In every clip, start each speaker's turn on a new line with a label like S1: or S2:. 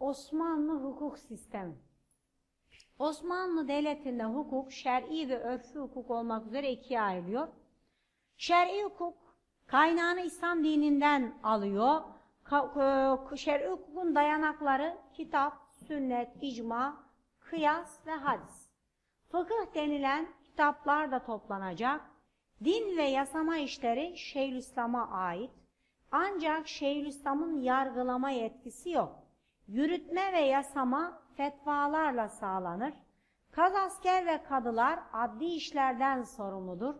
S1: Osmanlı hukuk sistemi. Osmanlı Devleti'nde hukuk, şer'i ve örfü hukuk olmak üzere ikiye ayrılıyor. Şer'i hukuk kaynağını İslam dininden alıyor. E, Şer'i hukukun dayanakları kitap, sünnet, icma, kıyas ve hadis. Fıkıh denilen kitaplar da toplanacak. Din ve yasama işleri Şeyhülislam'a ait. Ancak Şeyhülislam'ın yargılama yetkisi yok. Yürütme ve yasama fetvalarla sağlanır. Kazasker ve kadılar adli işlerden sorumludur.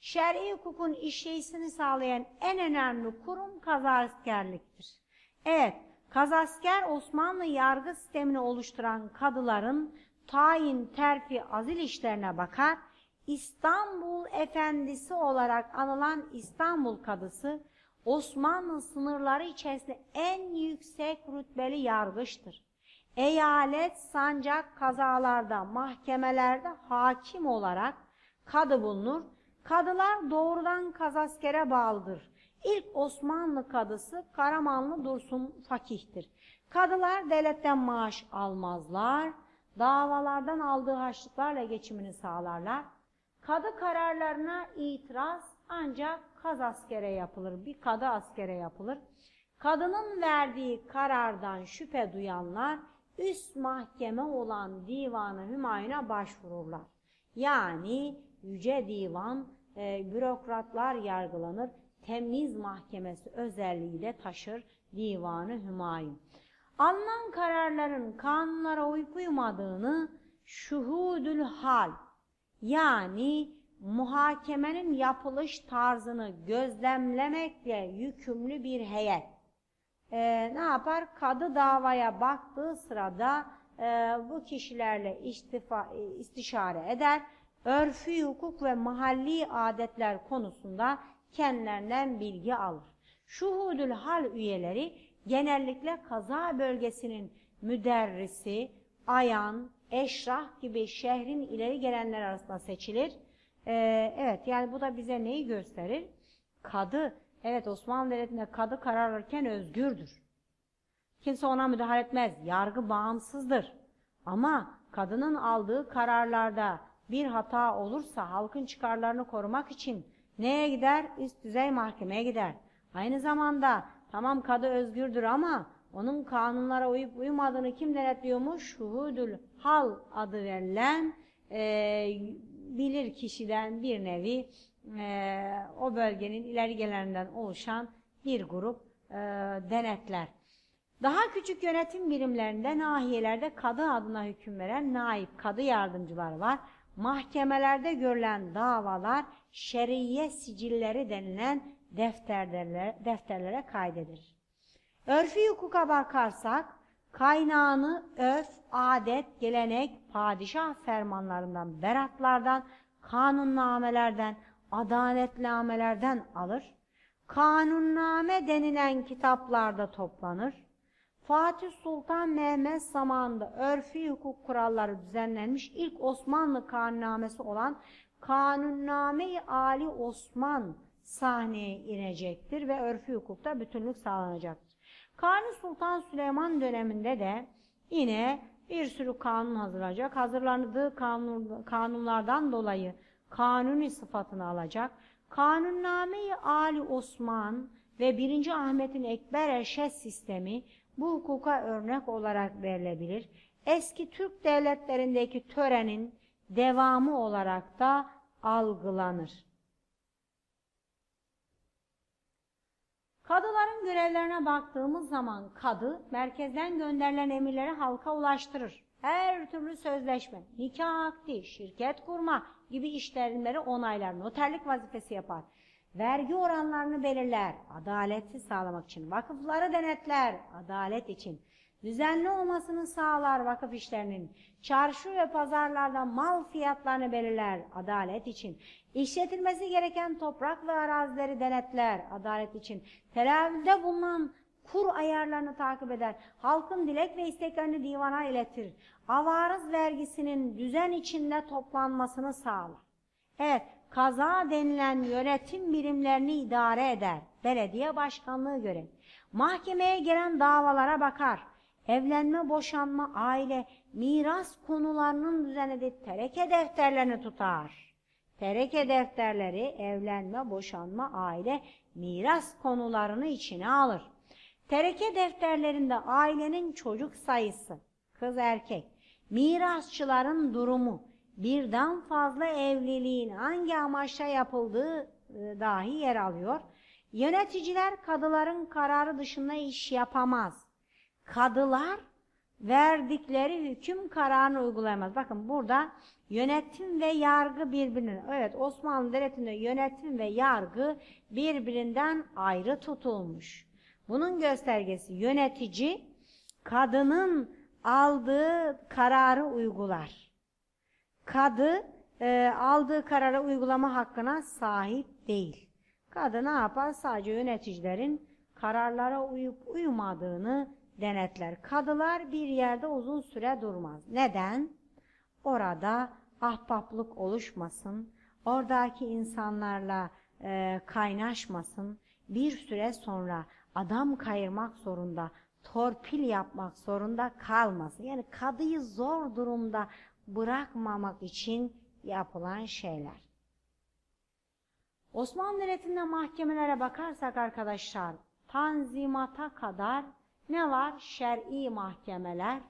S1: Şer'i hukukun işleyişini sağlayan en önemli kurum kazaskerliktir. Evet, kazasker Osmanlı yargı sistemini oluşturan kadıların tayin, terfi, azil işlerine bakar. İstanbul Efendisi olarak anılan İstanbul Kadısı, Osmanlı sınırları içerisinde en yüksek rütbeli yargıçtır. Eyalet, sancak, kazalarda, mahkemelerde hakim olarak kadı bulunur. Kadılar doğrudan kazaskere bağlıdır. İlk Osmanlı kadısı Karamanlı Dursun Fakih'tir. Kadılar devletten maaş almazlar, davalardan aldığı harçlıklarla geçimini sağlarlar. Kadı kararlarına itiraz ancak kaz askere yapılır, bir kadı askere yapılır. Kadının verdiği karardan şüphe duyanlar üst mahkeme olan divanı hümayuna başvururlar. Yani yüce divan e, bürokratlar yargılanır, temiz mahkemesi özelliği de taşır divanı hümayun. Alınan kararların kanunlara uyup uymadığını şuhudül hal yani muhakemenin yapılış tarzını gözlemlemekle yükümlü bir heyet e, ne yapar? Kadı davaya baktığı sırada e, bu kişilerle istifa, e, istişare eder. Örfü hukuk ve mahalli adetler konusunda kendilerinden bilgi alır. Şuhudül hal üyeleri genellikle kaza bölgesinin müderrisi, ayan, eşrah gibi şehrin ileri gelenler arasında seçilir. Ee, evet yani bu da bize neyi gösterir? Kadı, evet Osmanlı Devleti'nde kadı karar alırken özgürdür. Kimse ona müdahale etmez. Yargı bağımsızdır. Ama kadının aldığı kararlarda bir hata olursa halkın çıkarlarını korumak için neye gider? Üst düzey mahkemeye gider. Aynı zamanda tamam kadı özgürdür ama onun kanunlara uyup uymadığını kim denetliyormuş? Şuhudül hal adı verilen e, bilir kişiden bir nevi e, o bölgenin ileri gelenlerinden oluşan bir grup e, denetler. Daha küçük yönetim birimlerinde, nahiyelerde kadı adına hüküm veren naip kadı yardımcılar var. Mahkemelerde görülen davalar şeriye sicilleri denilen defterlere, defterlere kaydedilir. Örfi hukuka bakarsak kaynağını öf, adet, gelenek, padişah fermanlarından, beratlardan, kanunnamelerden, adaletnamelerden alır. Kanunname denilen kitaplarda toplanır. Fatih Sultan Mehmet zamanında örfi hukuk kuralları düzenlenmiş ilk Osmanlı kanunnamesi olan Kanunname-i Ali Osman sahneye inecektir ve örfi hukukta bütünlük sağlanacaktır. Kanuni Sultan Süleyman döneminde de yine bir sürü kanun hazırlayacak. Hazırlandığı kanun, kanunlardan dolayı kanuni sıfatını alacak. Kanunname-i Ali Osman ve 1. Ahmet'in Ekber Eşet sistemi bu hukuka örnek olarak verilebilir. Eski Türk devletlerindeki törenin devamı olarak da algılanır. Kadıların görevlerine baktığımız zaman kadı merkezden gönderilen emirleri halka ulaştırır. Her türlü sözleşme, nikah akdi, şirket kurma gibi işlemleri onaylar, noterlik vazifesi yapar. Vergi oranlarını belirler, adaleti sağlamak için. Vakıfları denetler, adalet için. Düzenli olmasını sağlar vakıf işlerinin. Çarşı ve pazarlarda mal fiyatlarını belirler, adalet için. İşletilmesi gereken toprak ve arazileri denetler, adalet için. Teravülde bulunan kur ayarlarını takip eder. Halkın dilek ve isteklerini divana iletir. Avarız vergisinin düzen içinde toplanmasını sağlar. Evet, kaza denilen yönetim birimlerini idare eder. Belediye başkanlığı görev. Mahkemeye gelen davalara bakar. Evlenme, boşanma, aile, miras konularının düzenlediği tereke defterlerini tutar. Tereke defterleri evlenme, boşanma, aile, miras konularını içine alır. Tereke defterlerinde ailenin çocuk sayısı, kız erkek, mirasçıların durumu, birden fazla evliliğin hangi amaçla yapıldığı e, dahi yer alıyor. Yöneticiler kadıların kararı dışında iş yapamaz. Kadılar verdikleri hüküm kararını uygulayamaz. Bakın burada yönetim ve yargı birbirine. Evet Osmanlı Devleti'nde yönetim ve yargı birbirinden ayrı tutulmuş. Bunun göstergesi yönetici kadının aldığı kararı uygular. Kadı e, aldığı kararı uygulama hakkına sahip değil. Kadı ne yapar? Sadece yöneticilerin kararlara uyup uymadığını denetler. Kadılar bir yerde uzun süre durmaz. Neden? Orada ahbaplık oluşmasın, oradaki insanlarla e, kaynaşmasın, bir süre sonra adam kayırmak zorunda, torpil yapmak zorunda kalmasın. Yani kadıyı zor durumda bırakmamak için yapılan şeyler. Osmanlı Devleti'nde mahkemelere bakarsak arkadaşlar, tanzimata kadar ne var? Şer'i mahkemeler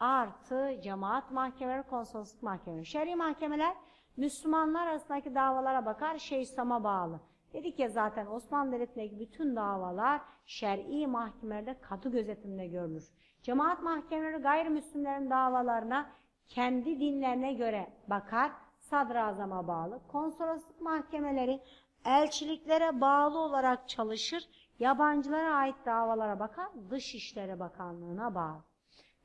S1: artı cemaat mahkemeleri, konsolosluk mahkemeleri. Şer'i mahkemeler Müslümanlar arasındaki davalara bakar, Şeyhsam'a bağlı. Dedik ya zaten Osmanlı Devleti'ndeki bütün davalar şer'i mahkemelerde katı gözetimde görülür. Cemaat mahkemeleri gayrimüslimlerin davalarına kendi dinlerine göre bakar, sadrazama bağlı. Konsolosluk mahkemeleri elçiliklere bağlı olarak çalışır, yabancılara ait davalara bakar, Dışişleri Bakanlığı'na bağlı.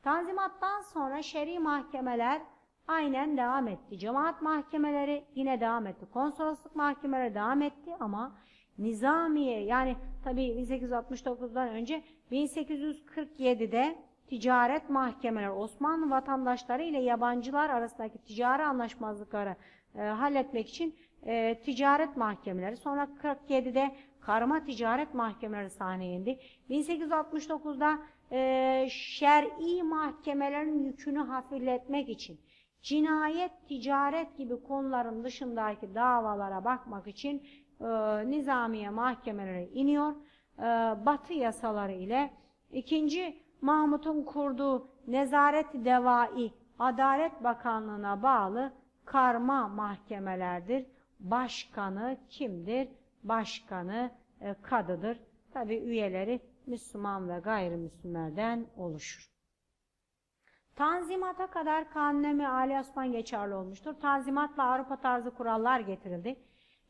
S1: Tanzimattan sonra şer'i mahkemeler aynen devam etti. Cemaat mahkemeleri yine devam etti. Konsolosluk mahkemeleri devam etti ama nizamiye yani tabii 1869'dan önce 1847'de ticaret mahkemeleri Osmanlı vatandaşları ile yabancılar arasındaki ticari anlaşmazlıkları e, halletmek için e, ticaret mahkemeleri sonra 47'de karma ticaret mahkemeleri sahneye indi. 1869'da e, şer'i mahkemelerin yükünü hafifletmek için cinayet, ticaret gibi konuların dışındaki davalara bakmak için e, nizamiye mahkemeleri iniyor. E, batı yasaları ile ikinci Mahmut'un kurduğu nezaret devai Adalet Bakanlığı'na bağlı karma mahkemelerdir. Başkanı kimdir? Başkanı e, kadıdır. Tabi üyeleri Müslüman ve gayrimüslimlerden oluşur. Tanzimata kadar Kanuni Ali Osman geçerli olmuştur. Tanzimatla Avrupa tarzı kurallar getirildi.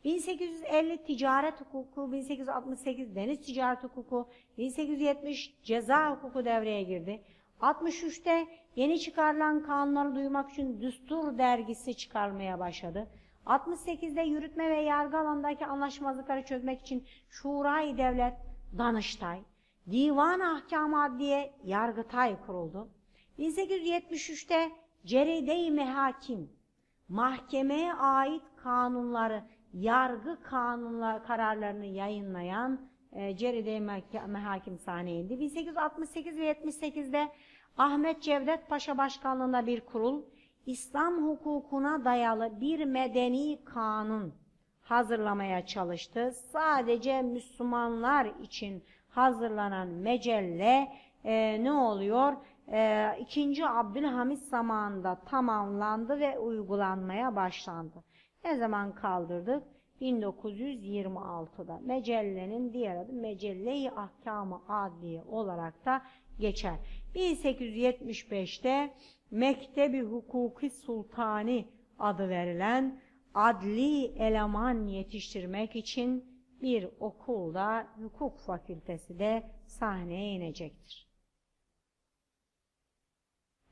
S1: 1850 ticaret hukuku, 1868 deniz ticaret hukuku, 1870 ceza hukuku devreye girdi. 63'te yeni çıkarılan kanunları duymak için Düstur dergisi çıkarmaya başladı. 68'de yürütme ve yargı alanındaki anlaşmazlıkları çözmek için Şurayı Devlet Danıştay, Divan Ahkam Adliye Yargıtay kuruldu. 1873'te Ceride-i Mehakim, mahkemeye ait kanunları, yargı kanunlar kararlarını yayınlayan e, Ceride-i Mehakim sahneye indi. 1868 ve 78'de Ahmet Cevdet Paşa başkanlığında bir kurul, İslam hukukuna dayalı bir medeni kanun hazırlamaya çalıştı. Sadece Müslümanlar için hazırlanan mecelle e, ne oluyor? E, 2. Abdülhamit zamanında tamamlandı ve uygulanmaya başlandı. Ne zaman kaldırdık? 1926'da. Mecellenin diğer adı Mecelle-i Ahkam-ı Adliye olarak da geçer. 1875'te Mektebi Hukuki Sultani adı verilen adli eleman yetiştirmek için bir okulda hukuk fakültesi de sahneye inecektir.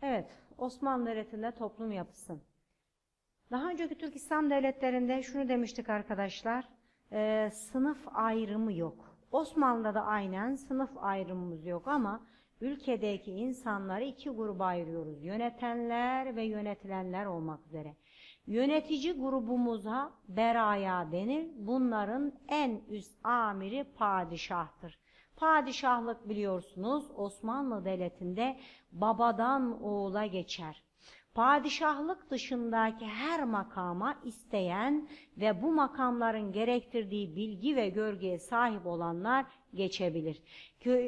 S1: Evet, Osmanlı Devleti'nde toplum yapısı. Daha önceki Türk İslam devletlerinde şunu demiştik arkadaşlar, e, sınıf ayrımı yok. Osmanlı'da da aynen sınıf ayrımımız yok ama ülkedeki insanları iki gruba ayırıyoruz. Yönetenler ve yönetilenler olmak üzere. Yönetici grubumuza beraya denir. Bunların en üst amiri padişahtır. Padişahlık biliyorsunuz Osmanlı Devleti'nde babadan oğula geçer. Padişahlık dışındaki her makama isteyen ve bu makamların gerektirdiği bilgi ve görgüye sahip olanlar geçebilir.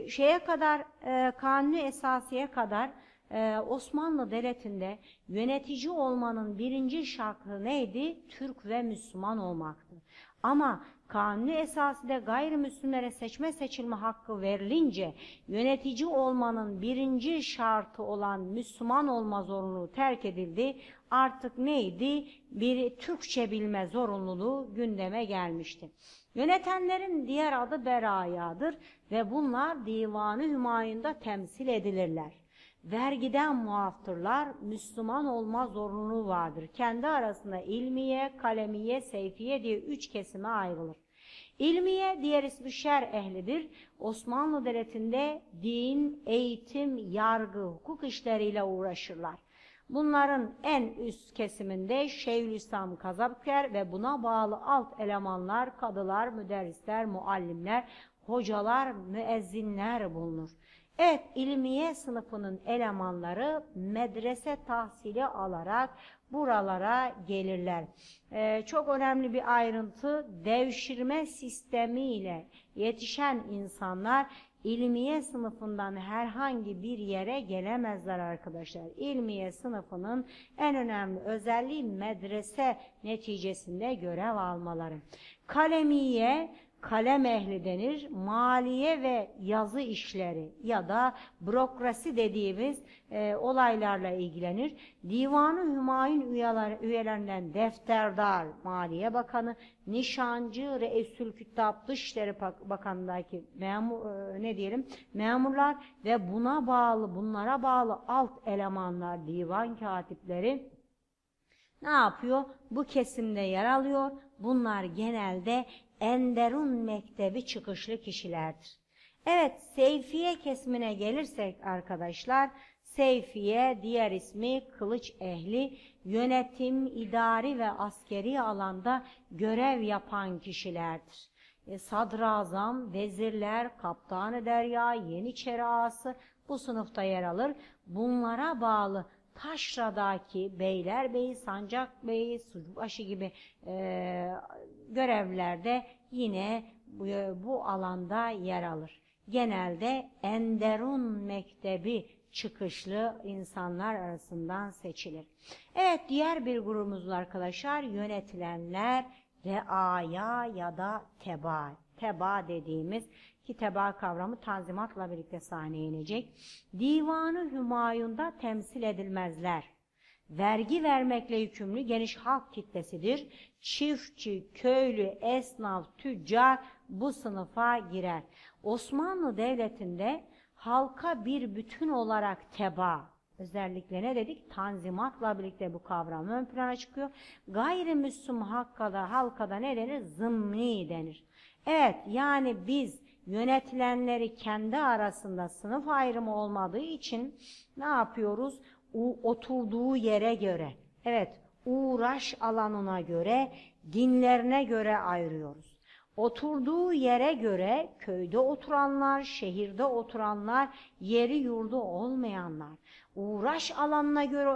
S1: Şeye kadar, e, kanuni esasiye kadar e, Osmanlı Devleti'nde yönetici olmanın birinci şartı neydi? Türk ve Müslüman olmaktı. Ama kanuni esasında gayrimüslimlere seçme seçilme hakkı verilince yönetici olmanın birinci şartı olan Müslüman olma zorunluluğu terk edildi. Artık neydi? Bir Türkçe bilme zorunluluğu gündeme gelmişti. Yönetenlerin diğer adı berayadır ve bunlar divanı hümayunda temsil edilirler. Vergiden muaftırlar, Müslüman olma zorunluluğu vardır. Kendi arasında ilmiye, kalemiye, seyfiye diye üç kesime ayrılır. İlmiye diğer ismi şer ehlidir. Osmanlı Devleti'nde din, eğitim, yargı, hukuk işleriyle uğraşırlar. Bunların en üst kesiminde Şeyhülislam Kazapker ve buna bağlı alt elemanlar, kadılar, müderrisler, muallimler, hocalar, müezzinler bulunur. Evet, ilmiye sınıfının elemanları medrese tahsili alarak buralara gelirler. Ee, çok önemli bir ayrıntı, devşirme sistemiyle yetişen insanlar ilmiye sınıfından herhangi bir yere gelemezler arkadaşlar. İlmiye sınıfının en önemli özelliği medrese neticesinde görev almaları. Kalemiye, kalem ehli denir. Maliye ve yazı işleri ya da bürokrasi dediğimiz e, olaylarla ilgilenir. Divanı Hümayun üyeler, üyelerinden defterdar, Maliye Bakanı, nişancı, Reisül Küttab, Dışişleri Bakanlığı'ndaki memur, e, ne diyelim memurlar ve buna bağlı, bunlara bağlı alt elemanlar, divan katipleri ne yapıyor? Bu kesimde yer alıyor. Bunlar genelde Enderun Mektebi çıkışlı kişilerdir. Evet, Seyfiye kesimine gelirsek arkadaşlar, Seyfiye diğer ismi kılıç ehli, yönetim, idari ve askeri alanda görev yapan kişilerdir. E, sadrazam, vezirler, kaptanı derya, yeniçeri ağası bu sınıfta yer alır. Bunlara bağlı Taşra'daki Beylerbeyi, Sancakbeyi, Sucukbaşı gibi e, görevlerde yine bu, bu alanda yer alır. Genelde Enderun Mektebi çıkışlı insanlar arasından seçilir. Evet diğer bir grubumuz arkadaşlar yönetilenler reaya ya da teba. Teba dediğimiz ki teba kavramı tanzimatla birlikte sahneye inecek. Divanı Hümayun'da temsil edilmezler. Vergi vermekle yükümlü geniş halk kitlesidir. Çiftçi, köylü, esnaf, tüccar bu sınıfa girer. Osmanlı Devleti'nde halka bir bütün olarak teba, özellikle ne dedik? Tanzimatla birlikte bu kavram ön plana çıkıyor. Gayrimüslim halkada, halkada ne denir? Zımni denir. Evet yani biz yönetilenleri kendi arasında sınıf ayrımı olmadığı için ne yapıyoruz? O, oturduğu yere göre, evet uğraş alanına göre, dinlerine göre ayırıyoruz. Oturduğu yere göre köyde oturanlar, şehirde oturanlar, yeri yurdu olmayanlar. Uğraş alanına göre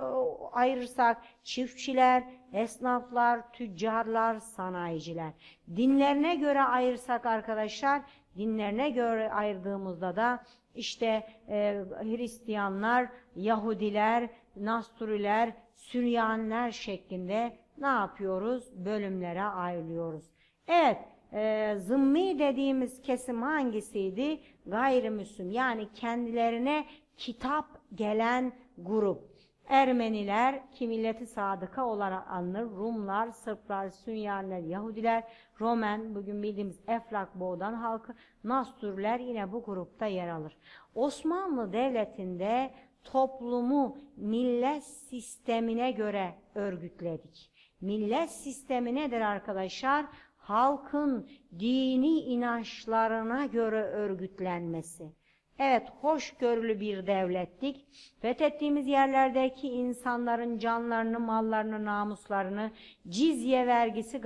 S1: ayırırsak çiftçiler, esnaflar, tüccarlar, sanayiciler. Dinlerine göre ayırsak arkadaşlar, dinlerine göre ayırdığımızda da işte e, Hristiyanlar, Yahudiler, Nasturiler, Süryaniler şeklinde ne yapıyoruz? Bölümlere ayrılıyoruz. Evet, e, zımmi dediğimiz kesim hangisiydi? Gayrimüslim yani kendilerine kitap gelen grup. Ermeniler ki milleti sadıka olarak anılır. Rumlar, Sırplar, Süryaniler, Yahudiler, Romen, bugün bildiğimiz Eflak Boğdan halkı, Nasturler yine bu grupta yer alır. Osmanlı Devleti'nde toplumu millet sistemine göre örgütledik. Millet sistemi nedir arkadaşlar? Halkın dini inançlarına göre örgütlenmesi. Evet, hoşgörülü bir devlettik. Fethettiğimiz yerlerdeki insanların canlarını, mallarını, namuslarını cizye vergisi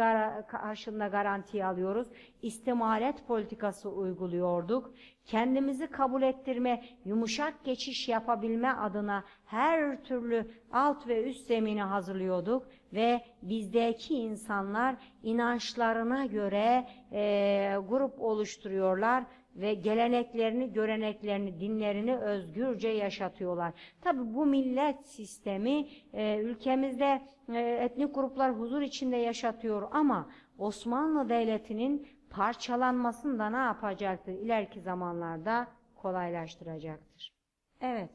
S1: karşılığında garantiye alıyoruz. İstimalet politikası uyguluyorduk. Kendimizi kabul ettirme, yumuşak geçiş yapabilme adına her türlü alt ve üst zemini hazırlıyorduk ve bizdeki insanlar inançlarına göre e, grup oluşturuyorlar ve geleneklerini, göreneklerini, dinlerini özgürce yaşatıyorlar. Tabi bu millet sistemi e, ülkemizde e, etnik gruplar huzur içinde yaşatıyor ama Osmanlı Devleti'nin parçalanmasını da ne yapacaktır? İleriki zamanlarda kolaylaştıracaktır. Evet.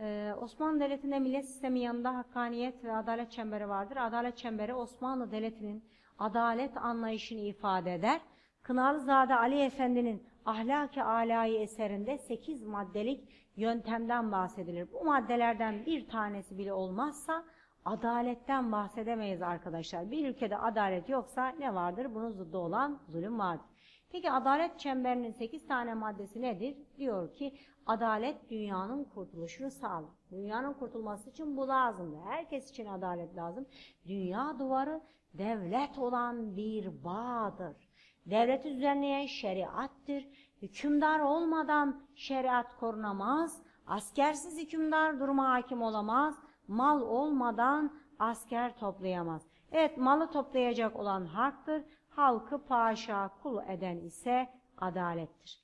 S1: Ee, Osmanlı Devleti'nde millet sistemi yanında hakkaniyet ve adalet çemberi vardır. Adalet çemberi Osmanlı Devleti'nin adalet anlayışını ifade eder. Kınalızade Ali Efendi'nin Ahlaki Alâi eserinde 8 maddelik yöntemden bahsedilir. Bu maddelerden bir tanesi bile olmazsa adaletten bahsedemeyiz arkadaşlar. Bir ülkede adalet yoksa ne vardır? Bunun zıddı olan zulüm vardır. Peki adalet çemberinin 8 tane maddesi nedir? Diyor ki adalet dünyanın kurtuluşunu sağlar. Dünyanın kurtulması için bu lazımdı. Herkes için adalet lazım. Dünya duvarı devlet olan bir bağdır. Devleti düzenleyen şeriattır. Hükümdar olmadan şeriat korunamaz. Askersiz hükümdar duruma hakim olamaz. Mal olmadan asker toplayamaz. Evet malı toplayacak olan halktır. Halkı paşa kul eden ise adalettir.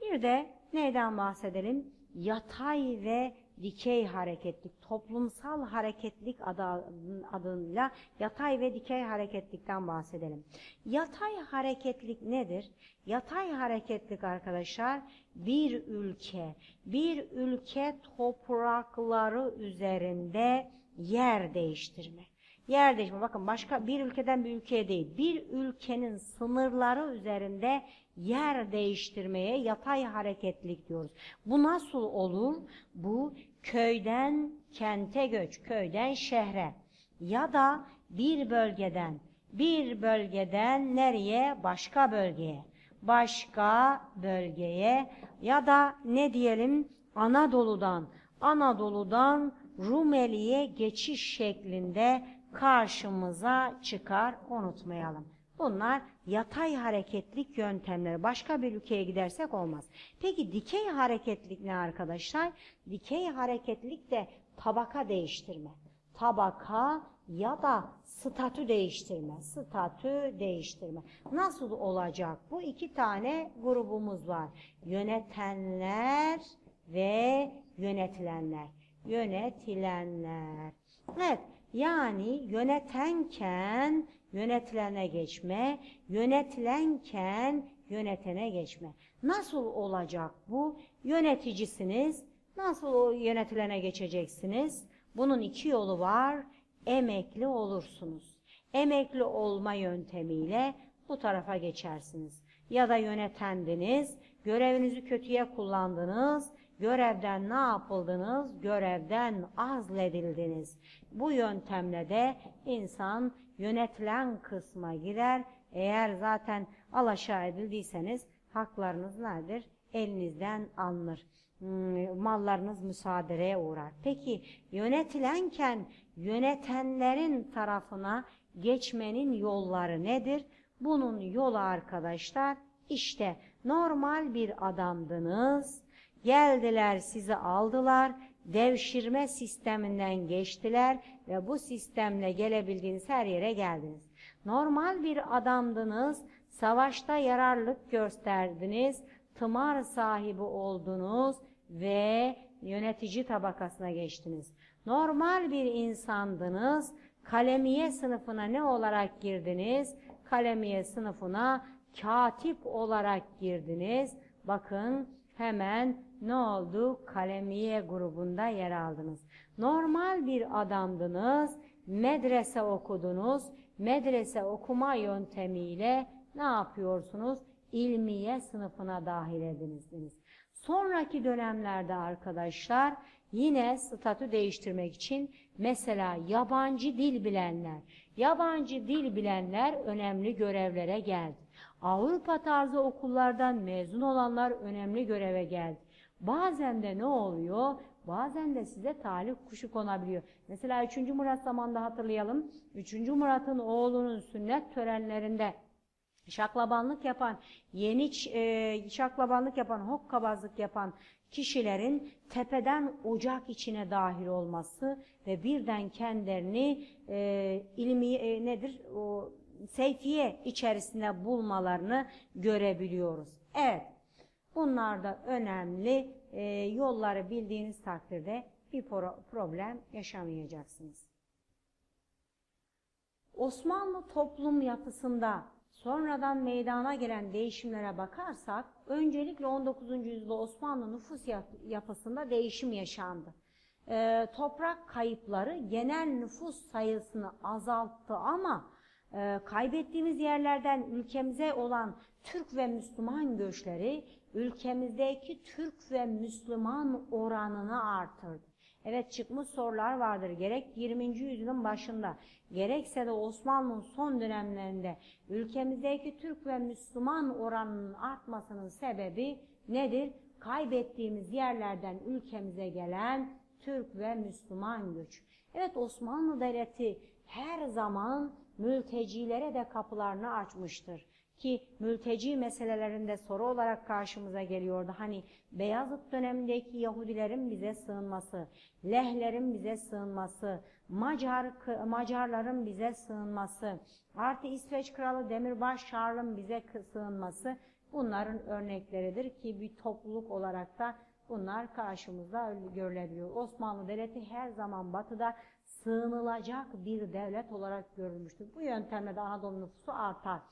S1: Bir de neyden bahsedelim? Yatay ve dikey hareketlik, toplumsal hareketlik adı, adıyla yatay ve dikey hareketlikten bahsedelim. Yatay hareketlik nedir? Yatay hareketlik arkadaşlar bir ülke, bir ülke toprakları üzerinde yer değiştirme. Yer değiştirme. Bakın başka bir ülkeden bir ülkeye değil. Bir ülkenin sınırları üzerinde yer değiştirmeye yatay hareketlik diyoruz. Bu nasıl olur? Bu köyden kente göç, köyden şehre ya da bir bölgeden bir bölgeden nereye? Başka bölgeye. Başka bölgeye ya da ne diyelim Anadolu'dan Anadolu'dan Rumeli'ye geçiş şeklinde karşımıza çıkar unutmayalım. Bunlar yatay hareketlik yöntemleri. Başka bir ülkeye gidersek olmaz. Peki dikey hareketlik ne arkadaşlar? Dikey hareketlik de tabaka değiştirme. Tabaka ya da statü değiştirme. Statü değiştirme. Nasıl olacak? Bu iki tane grubumuz var. Yönetenler ve yönetilenler. Yönetilenler. Evet. Yani yönetenken yönetilene geçme, yönetilenken yönetene geçme. Nasıl olacak bu? Yöneticisiniz, nasıl o yönetilene geçeceksiniz? Bunun iki yolu var. Emekli olursunuz. Emekli olma yöntemiyle bu tarafa geçersiniz. Ya da yönetendiniz, görevinizi kötüye kullandınız, görevden ne yapıldınız? Görevden azledildiniz. Bu yöntemle de insan yönetilen kısma girer. Eğer zaten alaşağı edildiyseniz haklarınız nedir? Elinizden alınır. Hmm, mallarınız müsaadeye uğrar. Peki yönetilenken yönetenlerin tarafına geçmenin yolları nedir? Bunun yolu arkadaşlar işte normal bir adamdınız. Geldiler sizi aldılar devşirme sisteminden geçtiler ve bu sistemle gelebildiğiniz her yere geldiniz. Normal bir adamdınız, savaşta yararlık gösterdiniz, tımar sahibi oldunuz ve yönetici tabakasına geçtiniz. Normal bir insandınız, kalemiye sınıfına ne olarak girdiniz? Kalemiye sınıfına katip olarak girdiniz. Bakın hemen ne oldu? Kalemiye grubunda yer aldınız. Normal bir adamdınız, medrese okudunuz, medrese okuma yöntemiyle ne yapıyorsunuz? İlmiye sınıfına dahil edinizdiniz. Sonraki dönemlerde arkadaşlar yine statü değiştirmek için mesela yabancı dil bilenler, yabancı dil bilenler önemli görevlere geldi. Avrupa tarzı okullardan mezun olanlar önemli göreve geldi. Bazen de ne oluyor? Bazen de size talih kuşu konabiliyor. Mesela 3. Murat zamanında hatırlayalım. 3. Murat'ın oğlunun sünnet törenlerinde şaklabanlık yapan, yeni e, şaklabanlık yapan, hokkabazlık yapan kişilerin tepeden ocak içine dahil olması ve birden kendilerini e, ilmi e, nedir o seyfiye içerisinde bulmalarını görebiliyoruz. Evet. Bunlar da önemli e, yolları bildiğiniz takdirde bir pro problem yaşamayacaksınız. Osmanlı toplum yapısında sonradan meydana gelen değişimlere bakarsak, öncelikle 19. yüzyılda Osmanlı nüfus yapısında değişim yaşandı. E, toprak kayıpları genel nüfus sayısını azalttı ama e, kaybettiğimiz yerlerden ülkemize olan Türk ve Müslüman göçleri ülkemizdeki Türk ve Müslüman oranını artırdı. Evet çıkmış sorular vardır. Gerek 20. yüzyılın başında gerekse de Osmanlı'nın son dönemlerinde ülkemizdeki Türk ve Müslüman oranının artmasının sebebi nedir? Kaybettiğimiz yerlerden ülkemize gelen Türk ve Müslüman göç. Evet Osmanlı Devleti her zaman mültecilere de kapılarını açmıştır. Ki mülteci meselelerinde soru olarak karşımıza geliyordu. Hani Beyazıt dönemindeki Yahudilerin bize sığınması, Lehlerin bize sığınması, Macar Macarların bize sığınması, artı İsveç Kralı Demirbaş Charles'ın bize sığınması bunların örnekleridir ki bir topluluk olarak da bunlar karşımızda görülebiliyor. Osmanlı Devleti her zaman batıda sığınılacak bir devlet olarak görülmüştür. Bu yöntemle de Anadolu nüfusu artar.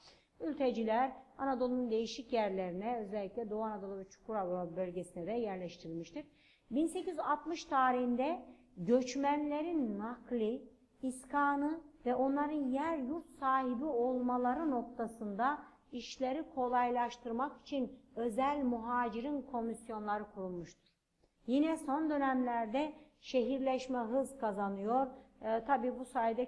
S1: Mülteciler Anadolu'nun değişik yerlerine özellikle Doğu Anadolu ve Çukurova bölgesine de yerleştirilmiştir. 1860 tarihinde göçmenlerin nakli, iskanı ve onların yer yurt sahibi olmaları noktasında işleri kolaylaştırmak için özel muhacirin komisyonları kurulmuştur. Yine son dönemlerde şehirleşme hız kazanıyor e, tabii bu sayede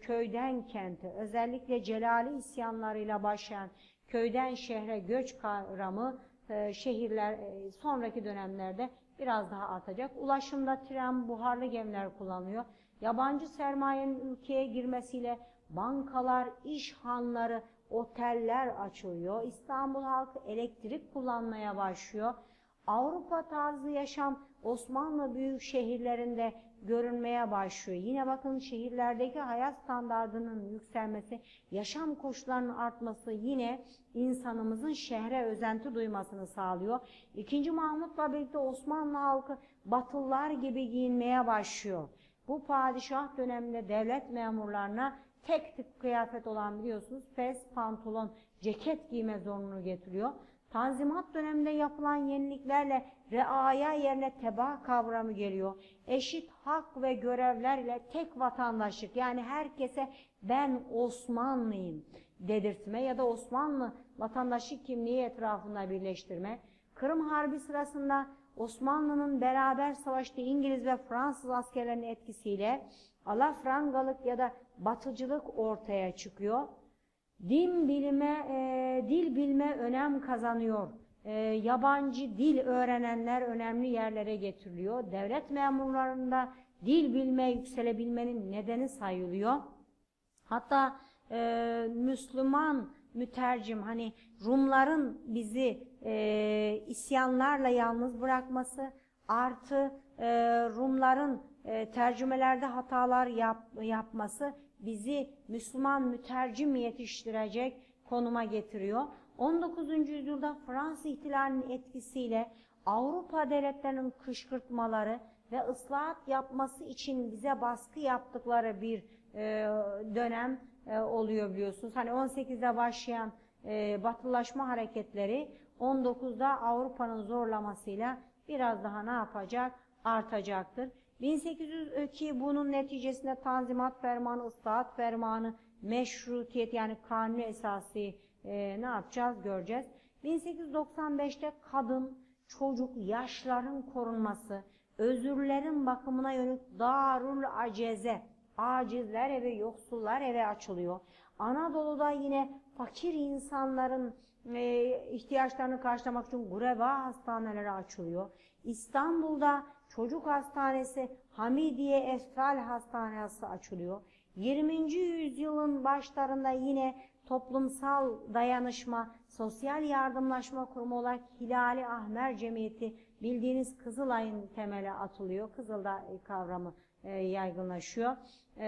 S1: köyden kente, özellikle Celali isyanlarıyla başlayan köyden şehre göç kavramı e, şehirler e, sonraki dönemlerde biraz daha artacak. Ulaşımda tren, buharlı gemiler kullanılıyor. Yabancı sermayenin ülkeye girmesiyle bankalar, iş hanları, oteller açılıyor. İstanbul halkı elektrik kullanmaya başlıyor. Avrupa tarzı yaşam Osmanlı büyük şehirlerinde görünmeye başlıyor. Yine bakın şehirlerdeki hayat standartının yükselmesi, yaşam koşullarının artması yine insanımızın şehre özenti duymasını sağlıyor. İkinci Mahmut'la birlikte Osmanlı halkı Batılılar gibi giyinmeye başlıyor. Bu padişah döneminde devlet memurlarına tek tip kıyafet olan biliyorsunuz fes, pantolon, ceket giyme zorunlu getiriyor. Tanzimat döneminde yapılan yeniliklerle reaya yerine teba kavramı geliyor. Eşit hak ve görevler ile tek vatandaşlık yani herkese ben Osmanlıyım dedirtme ya da Osmanlı vatandaşlık kimliği etrafında birleştirme. Kırım Harbi sırasında Osmanlı'nın beraber savaştığı İngiliz ve Fransız askerlerinin etkisiyle alafrangalık ya da batıcılık ortaya çıkıyor. Din bilime, e, dil bilme önem kazanıyor. E, yabancı dil öğrenenler önemli yerlere getiriliyor. Devlet memurlarında dil bilme, yükselebilmenin nedeni sayılıyor. Hatta e, Müslüman mütercim hani Rumların bizi e, isyanlarla yalnız bırakması artı e, Rumların e, tercümelerde hatalar yap, yapması bizi Müslüman mütercim yetiştirecek konuma getiriyor. 19. yüzyılda Fransız ihtilalinin etkisiyle Avrupa devletlerinin kışkırtmaları ve ıslahat yapması için bize baskı yaptıkları bir e, dönem e, oluyor biliyorsunuz. Hani 18'de başlayan e, batılaşma hareketleri 19'da Avrupa'nın zorlamasıyla biraz daha ne yapacak? Artacaktır. 1802 bunun neticesinde Tanzimat Fermanı, Islahat Fermanı, meşrutiyet yani kanuni esası e, ne yapacağız göreceğiz. 1895'te kadın, çocuk, yaşların korunması, özürlerin bakımına yönelik darul aceze, acizler evi, yoksullar eve açılıyor. Anadolu'da yine fakir insanların e, ihtiyaçlarını karşılamak için gureba hastaneleri açılıyor. İstanbul'da çocuk hastanesi Hamidiye Esfal Hastanesi açılıyor. 20. yüzyılın başlarında yine toplumsal dayanışma, sosyal yardımlaşma kurumu olarak Hilali Ahmer Cemiyeti bildiğiniz Kızılay'ın temeli atılıyor. Kızılda kavramı e, yaygınlaşıyor. E,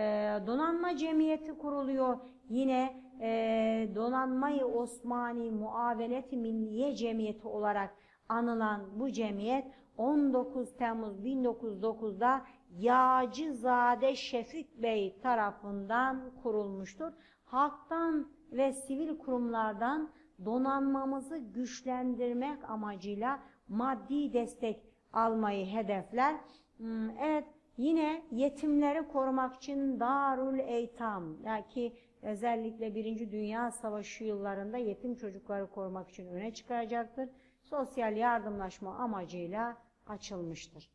S1: donanma Cemiyeti kuruluyor. Yine e, Donanmayı Osmani Muavenet Milliye Cemiyeti olarak anılan bu cemiyet 19 Temmuz 1909'da Yağcızade Şefik Bey tarafından kurulmuştur. Halktan ve sivil kurumlardan donanmamızı güçlendirmek amacıyla maddi destek almayı hedefler. Hmm, Evet yine yetimleri korumak için Darul Eytam ki özellikle Birinci Dünya Savaşı yıllarında yetim çocukları korumak için öne çıkaracaktır. Sosyal yardımlaşma amacıyla açılmıştır.